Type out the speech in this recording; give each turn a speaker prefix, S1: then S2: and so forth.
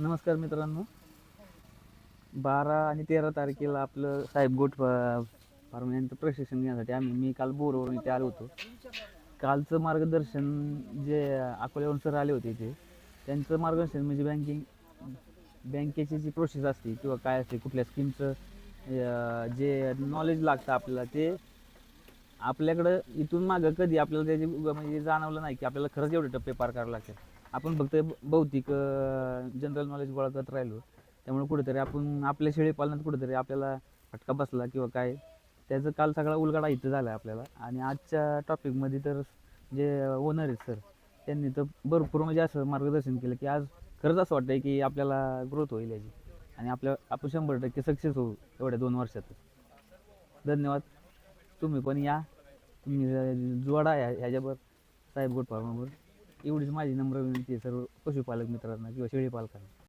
S1: नमस्कार मित्रांनो. बारा आणि तेरा तारखेला आपलं साहेब गोट फार्म यांचं प्रशिक्षण घेण्यासाठी आम्ही मी काल बोरवरून इथे आलो होतो. कालचं मार्गदर्शन जे अकोल्यावरून सर आले होते इथे त्यांचं मार्गदर्शन म्हणजे बँकिंग बँकेची जी प्रोसेस असते किंवा काय असते कुठल्या स्कीमचं जे नॉलेज लागतं आपल्याला ते आपल्याकडं इथून मागं कधी आपल्याला त्याची उगा म्हणजे जाणवलं नाही की आपल्याला खरंच एवढे टप्पे पार करावे लागतात. आपण फक्त भौतिक जनरल नॉलेज गोळा करत राहिलो. त्यामुळे कुठेतरी आपण आपल्या शेळीपालनात कुठेतरी आपल्याला फटका बसला किंवा काय त्याचं काल सगळा उलगडा इथं झाला आपल्याला. आणि आजच्या टॉपिकमध्ये तर जे ओनर आहेत सर त्यांनी तर भरपूर म्हणजे असं मार्गदर्शन केलं की आज खरंच असं वाटतं की आपल्याला ग्रोथ होईल याची. आणि आपल्या आपण शंभर टक्के सक्सेस होऊ एवढ्या दोन वर्षातच धन्यवाद. तुम्ही पण या. तुम्ही जोडा या ह्याच्यावर साहेब गोट फार्मावर एवढीच माझी नम्र विनंती आहे सर्व पशुपालक मित्रांना किंवा शेळीपालकांना.